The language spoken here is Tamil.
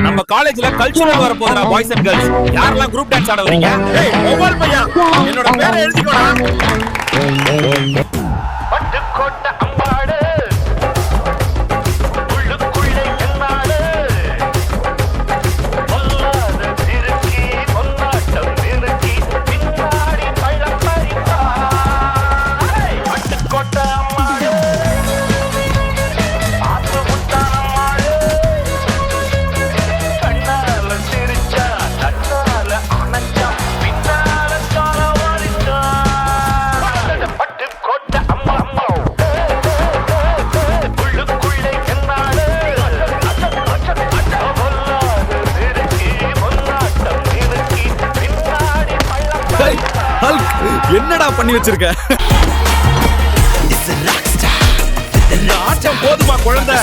நம்ம காலேஜ்ல கல்ச்சுரல் வர போதுடா பாய்ஸ் அண்ட் கேர்ள்ஸ் யாரெல்லாம் குரூப் டான்ஸ் ஆட வரீங்க ஏய் மொபைல் பையா என்னோட பேரை எழுதிக்கோடா. பட்டுக்கோட்டை அம்பா ஹல்க், என்னடா பண்ணி வச்சிருக்க? இந்த ஆட்டம் போதுமா குழந்தை?